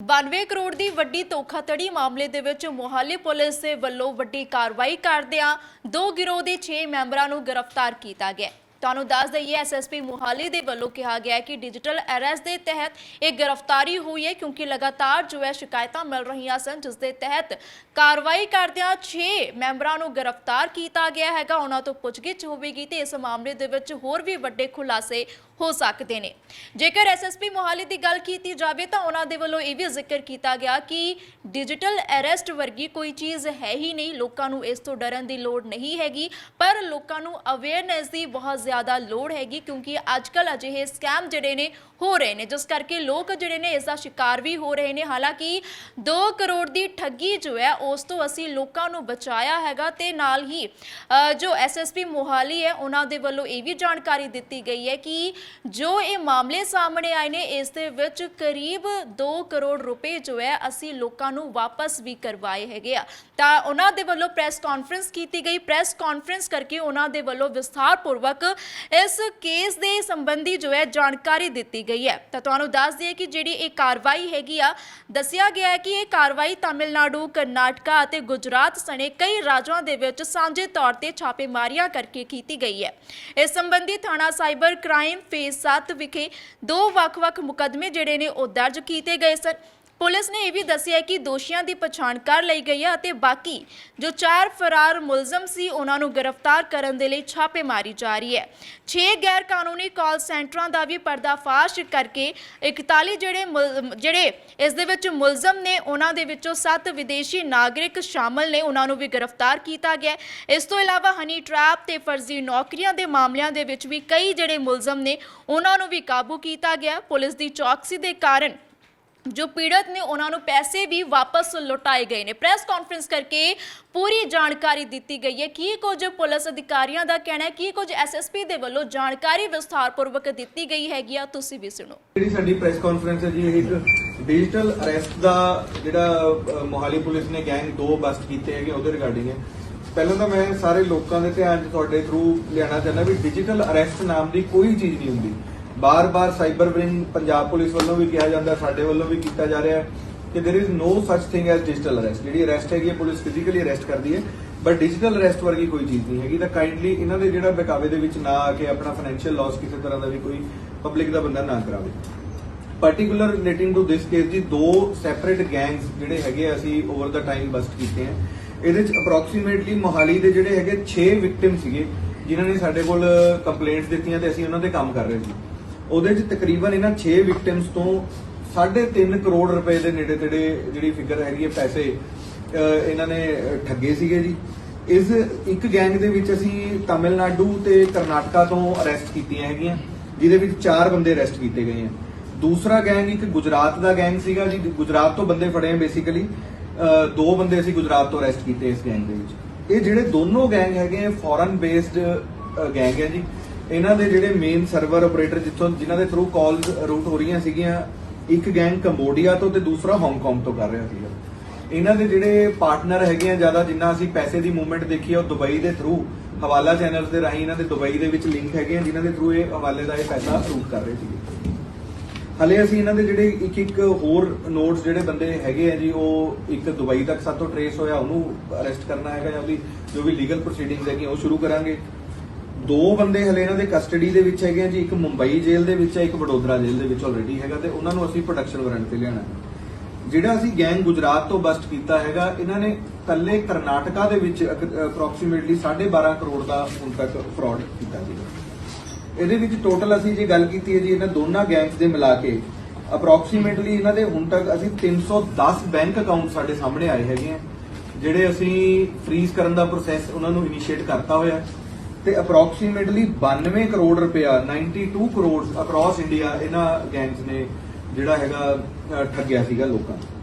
92 ਕਰੋੜ ਦੀ ਵੱਡੀ ਧੋਖਾਧੜੀ ਮਾਮਲੇ ਦੇ ਵਿੱਚ ਮੋਹਾਲੀ ਪੁਲਿਸ ਦੇ ਵੱਲੋਂ ਵੱਡੀ ਕਾਰਵਾਈ ਕਰਦਿਆਂ ਦੋ ਗਿਰੋਹ ਦੇ 6 ਮੈਂਬਰਾਂ ਨੂੰ ਗ੍ਰਿਫਤਾਰ ਕੀਤਾ ਗਿਆ। ਤੁਹਾਨੂੰ ਦੱਸ ਦਈਏ ਐਸਐਸਪੀ ਮੋਹਾਲੀ ਦੇ ਵੱਲੋਂ ਕਿਹਾ ਗਿਆ ਕਿ ਡਿਜੀਟਲ ਅਰੈਸਟ ਦੇ ਤਹਿਤ ਇਹ ਗ੍ਰਿਫਤਾਰੀ ਹੋਈ ਹੈ ਕਿਉਂਕਿ ਲਗਾਤਾਰ ਜੋ ਹੈ ਸ਼ਿਕਾਇਤਾਂ ਮਿਲ ਰਹੀਆਂ ਸਨ, ਜਿਸ ਦੇ ਤਹਿਤ ਕਾਰਵਾਈ ਕਰਦਿਆਂ 6 ਮੈਂਬਰਾਂ ਨੂੰ ਗ੍ਰਿਫਤਾਰ ਕੀਤਾ ਗਿਆ ਹੈਗਾ। ਉਹਨਾਂ ਤੋਂ ਪੁੱਛਗਿੱਛ ਹੋਵੇਗੀ ਤੇ ਇਸ ਮਾਮਲੇ ਦੇ ਵਿੱਚ ਹੋਰ ਵੀ ਵੱਡੇ ਖੁਲਾਸੇ ਹੋ ਸਕਦੇ ਨੇ। ਜੇਕਰ ਐਸਐਸਪੀ ਮੋਹਾਲੀ ਦੀ ਗੱਲ ਕੀਤੀ ਜਾਵੇ ਤਾਂ ਉਹਨਾਂ ਦੇ ਵੱਲੋਂ ਇਹ ਵੀ ਜ਼ਿਕਰ ਕੀਤਾ ਗਿਆ ਕਿ ਡਿਜੀਟਲ ਅਰੈਸਟ ਵਰਗੀ ਕੋਈ ਚੀਜ਼ ਹੈ ਹੀ ਨਹੀਂ। ਲੋਕਾਂ ਨੂੰ ਇਸ ਤੋਂ ਡਰਨ ਦੀ ਲੋੜ ਨਹੀਂ ਹੈਗੀ ਪਰ ਲੋਕਾਂ ਨੂੰ ਅਵੇਅਰਨੈਸ ਦੀ ਬਹੁਤ ਜ਼ਿਆਦਾ ਲੋੜ ਹੈਗੀ ਕਿਉਂਕਿ ਅੱਜਕੱਲ ਅਜਿਹੇ ਸਕੈਮ ਜਿਹੜੇ ਨੇ ਹੋ ਰਹੇ ਨੇ। ਜਿਸ ਕਰਕੇ ਲੋਕ ਜਿਹੜੇ ਨੇ ਇਸ ਦਾ ਸ਼ਿਕਾਰ ਵੀ ਹੋ ਰਹੇ ਨੇ। ਹਾਲਾਂਕਿ 2 ਕਰੋੜ ਦੀ ਠੱਗੀ ਜੋ ਹੈ ਉਸ ਤੋਂ ਅਸੀਂ ਲੋਕਾਂ ਨੂੰ ਬਚਾਇਆ ਹੈਗਾ ਤੇ ਨਾਲ ਹੀ ਅ, ਜੋ ਐਸਐਸਪੀ ਮੋਹਾਲੀ ਹੈ ਉਹਨਾਂ ਦੇ ਵੱਲੋਂ ਇਹ ਵੀ ਜਾਣਕਾਰੀ ਦਿੱਤੀ ਗਈ ਹੈ ਕਿ ਜੋ ਇਹ ਮਾਮਲੇ ਸਾਹਮਣੇ ਆਏ ਨੇ, ਇਸ ਦੇ ਵਿੱਚ ਕਰੀਬ 2 ਕਰੋੜ ਰੁਪਏ ਜੋ ਹੈ ਅਸੀਂ ਲੋਕਾਂ ਨੂੰ ਵਾਪਸ ਵੀ ਕਰਵਾਏ ਹੈਗੇ ਆ। ਤਾਂ ਉਹਨਾਂ ਦੇ ਵੱਲੋਂ ਪ੍ਰੈਸ ਕਾਨਫਰੰਸ ਕੀਤੀ ਗਈ। ਪ੍ਰੈਸ ਕਾਨਫਰੰਸ ਕਰਕੇ ਉਹਨਾਂ ਦੇ ਵੱਲੋਂ ਵਿਸਥਾਰਪੂਰਵਕ ਇਸ ਕੇਸ ਦੇ ਸੰਬੰਧੀ ਜੋ ਹੈ ਜਾਣਕਾਰੀ ਦਿੱਤੀ ਗਈ ਹੈ। ਤਾਂ ਤੁਹਾਨੂੰ ਦੱਸ ਦਈਏ ਕਿ ਜਿਹੜੀ ਇਹ ਕਾਰਵਾਈ ਹੈਗੀ ਆ, ਦੱਸਿਆ ਗਿਆ ਹੈ ਕਿ ਇਹ ਕਾਰਵਾਈ ਤਾਮਿਲਨਾਡੂ, ਕਰਨਾਟਕਾ ਅਤੇ ਗੁਜਰਾਤ ਸਣੇ ਕਈ ਰਾਜਾਂ ਦੇ ਵਿੱਚ ਸਾਂਝੇ ਤੌਰ ਤੇ ਛਾਪੇਮਾਰੀਆਂ ਕਰਕੇ ਕੀਤੀ ਗਈ ਹੈ। ਇਸ ਸੰਬੰਧੀ ਥਾਣਾ ਸਾਈਬਰ ਕ੍ਰਾਈਮ ਫੇਸ 7 ਵਿਖੇ ਦੋ ਵੱਖ-ਵੱਖ ਮੁਕੱਦਮੇ ਜਿਹੜੇ ਨੇ ਉਹ ਦਰਜ ਕੀਤੇ ਗਏ ਸਨ। ਪੁਲਿਸ ਨੇ ਇਹ ਵੀ ਦੱਸਿਆ ਕਿ ਦੋਸ਼ੀਆਂ ਦੀ ਪਛਾਣ ਕਰ ਲਈ ਗਈ ਹੈ ਅਤੇ ਬਾਕੀ ਜੋ ਚਾਰ ਫਰਾਰ ਮੁਲਜ਼ਮ ਸੀ, ਉਹਨਾਂ ਨੂੰ ਗ੍ਰਿਫਤਾਰ ਕਰਨ ਦੇ ਲਈ ਛਾਪੇਮਾਰੀ ਜਾਰੀ ਹੈ। 6 ਗੈਰ ਕਾਨੂੰਨੀ ਕਾਲ ਸੈਂਟਰਾਂ ਦਾ ਵੀ ਪਰਦਾਫਾਸ਼ ਕਰਕੇ 41 ਜਿਹੜੇ ਮੁਲ- ਜਿਹੜੇ ਇਸ ਦੇ ਵਿੱਚ ਮੁਲਜ਼ਮ ਨੇ, ਉਹਨਾਂ ਦੇ ਵਿੱਚੋਂ 7 ਵਿਦੇਸ਼ੀ ਨਾਗਰਿਕ ਸ਼ਾਮਲ ਨੇ, ਉਹਨਾਂ ਨੂੰ ਵੀ ਗ੍ਰਿਫਤਾਰ ਕੀਤਾ ਗਿਆ ਇਸ ਤੋਂ ਇਲਾਵਾ ਹਨੀ ਟ੍ਰੈਪ ਤੇ ਫਰਜ਼ੀ ਨੌਕਰੀਆਂ ਦੇ ਮਾਮਲਿਆਂ ਦੇ ਵਿੱਚ ਵੀ ਕਈ ਜਿਹੜੇ ਮੁਲਜ਼ਮ ਨੇ, ਉਹਨਾਂ ਨੂੰ ਵੀ ਕਾਬੂ ਕੀਤਾ ਗਿਆ। ਪੁਲਿਸ ਦੀ ਚੌਕਸੀ ਦੇ ਕਾਰਨ ਜੋ ਪੀੜਤ ਨੇ ਉਹਨਾਂ ਨੂੰ ਪੈਸੇ ਵੀ ਵਾਪਸ ਲੁਟਾਏ ਗਏ ਨੇ। ਪ੍ਰੈਸ ਕਾਨਫਰੰਸ ਕਰਕੇ ਪੂਰੀ ਜਾਣਕਾਰੀ ਦਿੱਤੀ ਗਈ ਹੈ। ਕੀ ਕੁਝ ਪੁਲਿਸ ਅਧਿਕਾਰੀਆਂ ਦਾ ਕਹਿਣਾ ਹੈ? ਕੀ ਕੁਝ ਐਸਐਸਪੀ ਦੇ ਵੱਲੋਂ ਜਾਣਕਾਰੀ ਵਿਸਥਾਰਪੂਰਵਕ ਦਿੱਤੀ ਗਈ ਹੈਗੀ ਆ? ਤੁਸੀਂ ਵੀ ਸੁਣੋ। ਜਿਹੜੀ ਸਾਡੀ ਪ੍ਰੈਸ ਕਾਨਫਰੰਸ ਹੈ ਜੀ, ਇਹ ਇੱਕ ਡਿਜੀਟਲ ਅਰੈਸਟ ਦਾ ਜਿਹੜਾ ਮੋਹਾਲੀ ਪੁਲਿਸ ਨੇ ਗੈਂਗ ਦੋ ਬਸਟ ਕੀਤੇ ਹੈਗੇ, ਉਹਦੇ ਰਿਗਾਰਡਿੰਗ ਹੈ। ਪਹਿਲਾਂ ਤਾਂ ਮੈਂ ਸਾਰੇ ਲੋਕਾਂ ਦੇ ਧਿਆਨ 'ਚ ਤੁਹਾਡੇ ਥਰੂ ਲਿਆਉਣਾ ਚਾਹੁੰਦਾ ਵੀ ਡਿਜੀਟਲ ਅਰੈਸਟ ਨਾਮ ਦੀ ਕੋਈ ਚੀਜ਼ ਨਹੀਂ ਹੁੰਦੀ। ਬਾਰ-ਬਾਰ ਸਾਈਬਰ ਵਿੰਗ ਪੰਜਾਬ ਪੁਲਿਸ ਵੱਲੋਂ ਵੀ ਕਿਹਾ ਜਾਂਦਾ, ਸਾਡੇ ਵੱਲੋਂ ਵੀ ਕੀਤਾ ਜਾ ਰਿਹਾ ਕਿ there is no such thing as digital arrest ਜਿਹੜੀ ਅਰੈਸਟ ਹੈਗੀ ਹੈ, ਪੁਲਿਸ ਫਿਜ਼ੀਕਲੀ ਅਰੈਸਟ ਕਰਦੀ ਹੈ ਬਟ ਡਿਜੀਟਲ ਅਰੈਸਟ ਵਰਗੀ ਕੋਈ ਚੀਜ਼ ਨਹੀਂ ਹੈਗੀ। ਤਾਂ ਕਾਈਂਡਲੀ ਇਹਨਾਂ ਦੇ ਜਿਹੜਾ ਬੇਕਾਵੇ ਦੇ ਵਿੱਚ ਨਾ ਆ ਕੇ ਆਪਣਾ ਫਾਈਨੈਂਸ਼ੀਅਲ ਲਾਸ ਕਿਸੇ ਤਰ੍ਹਾਂ ਦਾ ਵੀ ਕੋਈ ਪਬਲਿਕ ਦਾ ਬੰਦਾ ਨਾ ਕਰਾਵੇ। Particular relating to this case ਜੀ, ਦੋ ਸੈਪਰੇਟ ਗੈਂਗਸ ਜਿਹੜੇ ਹੈਗੇ ਅਸੀਂ ਓਵਰ ਦਾ ਟਾਈਮ ਬਸਟ ਕੀਤੇ ਆ। ਇਹਦੇ ਵਿੱਚ ਅਪਰੋਕਸੀਮੇਟਲੀ ਮੋਹਾਲੀ ਦੇ ਜਿਹੜੇ ਹੈਗੇ 6 ਵਿਕਟਿਮ ਸੀਗੇ, ਜਿਨ੍ਹਾਂ ਨੇ ਸਾਡੇ ਕੋਲ ਕੰਪਲੇਂਟਸ ਦਿੱਤੀਆਂ ਤੇ ਅਸੀਂ ਉਹਨਾਂ ਦੇ ਕੰਮ ਕਰ ਰਹੇ ਸੀ। ਉਹਦੇ ਚ ਤਕਰੀਬਨ ਇਹਨਾਂ 6 ਵਿਕਟਿਮਸ ਤੋਂ 3.5 ਕਰੋੜ ਰੁਪਏ ਦੇ ਨੇੜੇ ਤੇੜੇ ਜਿਹੜੀ ਫਿਗਰ ਹੈਗੀ ਹੈ, ਪੈਸੇ ਇਹਨਾਂ ਨੇ ਠੱਗੇ ਸੀਗੇ ਜੀ। ਇਸ ਇੱਕ ਗੈਂਗ ਦੇ ਵਿੱਚ ਅਸੀਂ ਤਾਮਿਲਨਾਡੂ ਤੇ ਕਰਨਾਟਕਾ ਤੋਂ ਅਰੈਸਟ ਕੀਤੀਆਂ ਹੈਗੀਆਂ, ਜਿਹਦੇ ਵਿੱਚ ਚਾਰ ਬੰਦੇ ਅਰੈਸਟ ਕੀਤੇ ਗਏ ਆ। ਦੂਸਰਾ ਗੈਂਗ ਇੱਕ ਗੁਜਰਾਤ ਦਾ ਗੈਂਗ ਸੀਗਾ ਜੀ, ਗੁਜਰਾਤ ਤੋਂ ਬੰਦੇ ਫੜੇ ਆ ਬੇਸਿਕਲੀ ਦੋ ਬੰਦੇ ਅਸੀਂ ਗੁਜਰਾਤ ਤੋਂ ਅਰੈਸਟ ਕੀਤੇ ਇਸ ਗੈਂਗ ਦੇ ਵਿੱਚ। ਇਹ ਜਿਹੜੇ ਦੋਨੋਂ ਗੈਂਗ ਹੈਗੇ ਆ ਫੋਰਨ ਬੇਸਡ ਗੈਂਗ ਹੈ ਜੀ। ਇਹਨਾਂ ਦੇ ਜਿਹੜੇ ਮੇਨ ਸਰਵਰ ਆਪਰੇਟਰ ਜਿੱਥੋਂ ਜਿਨ੍ਹਾਂ ਦੇ ਥਰੂ ਕਾਲਸ ਰੂਟ ਹੋ ਰਹੀਆਂ ਸੀਗੀਆਂ, ਇੱਕ ਗੈਂਗ ਕੰਬੋਡੀਆ ਤੋਂ ਤੇ ਦੂਸਰਾ ਹਾਂਗਕਾਂਗ ਤੋਂ ਕਰ ਰਿਹਾ ਸੀਗਾ। ਇਹਨਾਂ ਦੇ ਜਿਹੜੇ ਪਾਰਟਨਰ ਹੈਗੇ ਆ ਜ਼ਿਆਦਾ, ਜਿੰਨਾ ਅਸੀਂ ਪੈਸੇ ਦੀ ਮੂਵਮੈਂਟ ਦੇਖੀ ਆ, ਉਹ ਦੁਬਈ ਦੇ ਥਰੂ ਹਵਾਲਾ ਚੈਨਲਸ ਦੇ ਰਾਹੀਂ ਇਹਨਾਂ ਦੇ ਦੁਬਈ ਦੇ ਵਿੱਚ ਲਿੰਕ ਹੈਗੇ ਆ, ਜਿਨ੍ਹਾਂ ਦੇ ਥਰੂ ਇਹ ਹਵਾਲੇ ਦਾ ਇਹ ਪੈਸਾ ਰੂਟ ਕਰ ਰਹੇ ਸੀਗੇ। ਹਲੇ ਅਸੀਂ ਇਹਨਾਂ ਦੇ ਜਿਹੜੇ ਇੱਕ ਇੱਕ ਹੋਰ ਨੋਟਸ ਜਿਹੜੇ ਬੰਦੇ ਹੈਗੇ ਆ ਜੀ, ਉਹ ਇੱਕ ਦੁਬਈ ਤੱਕ ਸਾਤੋਂ ਟਰੇਸ ਹੋਇਆ, ਉਹਨੂੰ ਅਰੈਸਟ ਕਰਨਾ ਹੈਗਾ ਜਾਂ ਉਹਦੀ ਜੋ ਵੀ ਲੀਗਲ ਪ੍ਰੋਸੀਡਿੰਗਸ ਹੈਗੀਆਂ, ਉਹ ਸ਼ੁਰੂ ਕਰਾਂਗੇ। ਦੋ ਬੰਦੇ ਹਲੇ ਇਹਨਾਂ ਦੇ ਕਸਟਡੀ ਦੇ ਵਿੱਚ ਹੈਗੇ ਆ ਜੀ, ਇੱਕ ਮੁੰਬਈ ਜੇਲ੍ਹ ਦੇ ਵਿੱਚ ਹੈ, ਇੱਕ ਵਡੋਦਰਾ ਜੇਲ੍ਹ ਦੇ ਵਿੱਚ ਆਲਰੇਡੀ ਹੈਗਾ ਤੇ ਉਹਨਾਂ ਨੂੰ ਅਸੀਂ ਪ੍ਰੋਡਕਸ਼ਨ ਵਾਰੰਟ ਤੇ ਲਿਆਣਾ ਜਿਹੜਾ ਅਸੀਂ ਗੈਂਗ ਗੁਜਰਾਤ ਤੋਂ ਬਸਟ ਕੀਤਾ ਹੈਗਾ, ਇਹਨਾਂ ਨੇ ਕੱਲੇ ਕਰਨਾਟਕਾ ਦੇ ਵਿੱਚ ਅਪਰੋਕਸੀਮੇਟਲੀ 12.5 ਕਰੋੜ ਦਾ ਹੁਣ ਤੱਕ ਫਰਾਡ ਕੀਤਾ ਜੀ। ਇਹਦੇ ਵਿੱਚ ਟੋਟਲ ਅਸੀਂ ਜੇ ਗੱਲ ਕੀਤੀ ਹੈ ਜੀ, ਇਹਨਾਂ ਦੋਨਾਂ ਗੈਂਗਸ ਦੇ ਮਿਲਾ ਕੇ ਅਪਰੋਕਸੀਮੇਟਲੀ ਇਹਨਾਂ ਦੇ ਹੁਣ ਤੱਕ ਅਸੀਂ 310 ਬੈਂਕ ਅਕਾਊਂਟ ਸਾਡੇ ਸਾਹਮਣੇ ਆਏ ਹੈਗੇ ਆ, ਜਿਹੜੇ ਅਸੀਂ ਫ੍ਰੀਜ਼ ਕਰਨ ਦਾ ਪ੍ਰੋਸੈਸ ਉਹਨਾਂ ਨੂੰ ਇਨੀਸ਼ੀਏਟ ਕਰਤਾ ਹੋਇਆ ਤੇ ਅਪਰੋਕਸੀਮੇਟਲੀ 92 ਕਰੋੜ ਰੁਪਇਆ 92 ਕਰੋੜ ਅਕ੍ਰੋਸ ਇੰਡੀਆ ਇਹਨਾਂ ਗੈਂਗਸ ਨੇ ਜਿਹੜਾ ਹੈਗਾ ਠੱਗਿਆ ਸੀਗਾ ਲੋਕਾਂ ਨੂੰ।